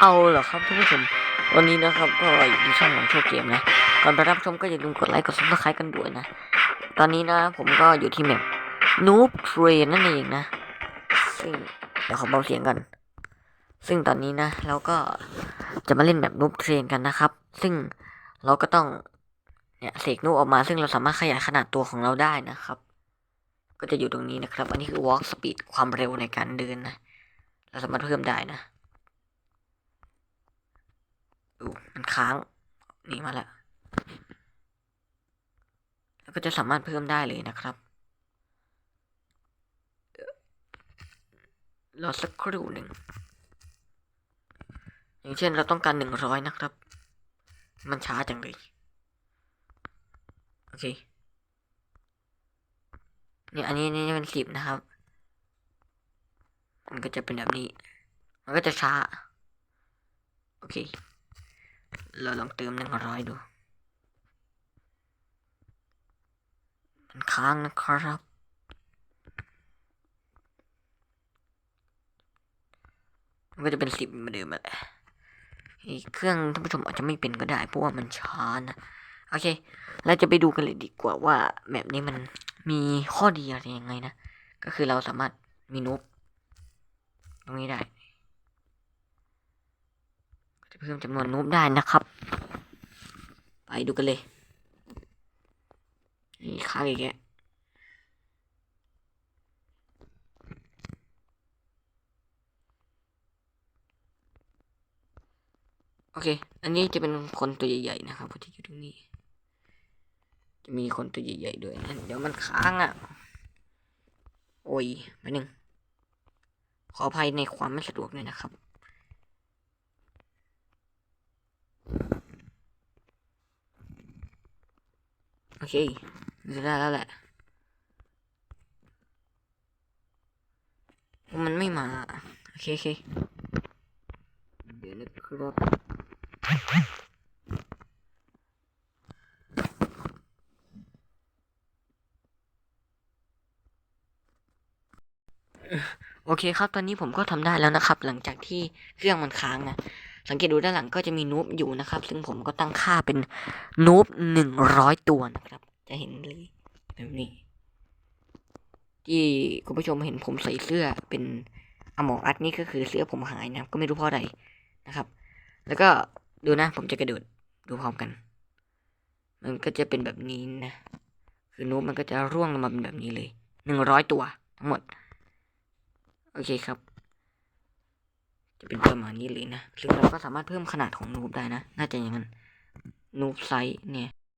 เอาเหรอครับท่านผู้ชมวันนี้นะครับก็อยู่ช่องของโชว์เกมนะก่อนไปรับชมก็อย่าลืมกดไลค์กดซับสไครต์กันด้วยนะ ตอนนี้นะผมก็อยู่ที่แมป Noob Train นั่นเองนะซึ่งเดี๋ยวขอเบาเสียงกัน ซึ่งตอนนี้นะเราก็จะมาเล่นแบบ Noob Train กันนะครับ ซึ่งเราก็ต้องเนี่ยเสกนูบออกมา ซึ่งเราสามารถขยายขนาดตัวของเราได้นะครับ ก็จะอยู่ตรงนี้นะครับ อันนี้คือ walk speed ความเร็วในการเดินนะ เราสามารถเพิ่มได้นะ มันค้างนี่มาแล้วแล้วก็จะสามารถเพิ่มได้เลยนะครับรอสักครู่หนึ่ง อย่างเช่นเราต้องการหนึ่งร้อยนะครับ มันช้าจังเลย โอเค เนี่ยอันนี้นี่เป็นสิบนะครับ มันก็จะเป็นแบบนี้ มันก็จะช้า โอเค เราลองเติมหนึ่งร้อยดู มันค้างนะครับ มันก็จะเป็นสิบเหมือนเดิมแหละอีกเครื่องท่านผู้ชมอาจจะไม่เป็นก็ได้เพราะว่ามันช้านะ โอเค เราจะไปดูกันเลยดีกว่าว่าแบบนี้มันมีข้อดีอะไรยังไงนะ ก็คือเราสามารถมีนุบตรงนี้ได้ เพิ่มจำนวนนูบได้นะครับ ไปดูกันเลย นี่ค้างอีกแกโอเค อันนี้จะเป็นคนตัวใหญ่ๆนะครับที่อยู่ตรงนี้ จะมีคนตัวใหญ่ๆด้วยนะเดี๋ยวมันค้างอะ โอ้ยมาหนึ่งขออภัยในความไม่สะดวกเลยนะครับ โอเคจะได้แล้วแหละ มันไม่มา โอเคโอเคเดี๋ยวนะครับโอเคครับ ตอนนี้ผมก็ทำได้แล้วนะครับ หลังจากที่เครื่องมันค้างนะ สังเกตดูด้านหลังก็จะมีนูบอยู่นะครับ ซึ่งผมก็ตั้งค่าเป็นนูบหนึ่งร้อยตัวนะครับ จะเห็นเลยแบบนี้ ที่คุณผู้ชมเห็นผมใส่เสื้อเป็นอมองอัดนี่ก็คือเสื้อผมหายนะครับ ก็ไม่รู้เพราะอะไรนะครับ แล้วก็ดูนะ ผมจะกระโดดดูพร้อมกัน มันก็จะเป็นแบบนี้นะ คือนูบมันก็จะร่วงลงมาเป็นแบบนี้เลยหนึ่งร้อยตัวทั้งหมด โอเคครับ จะเป็นประมาณนี้เลยนะซึ่งเราก็สามารถเพิ่มขนาดของนูบได้นะ น่าจะอย่างนั้นนูบไซส์เนี่ย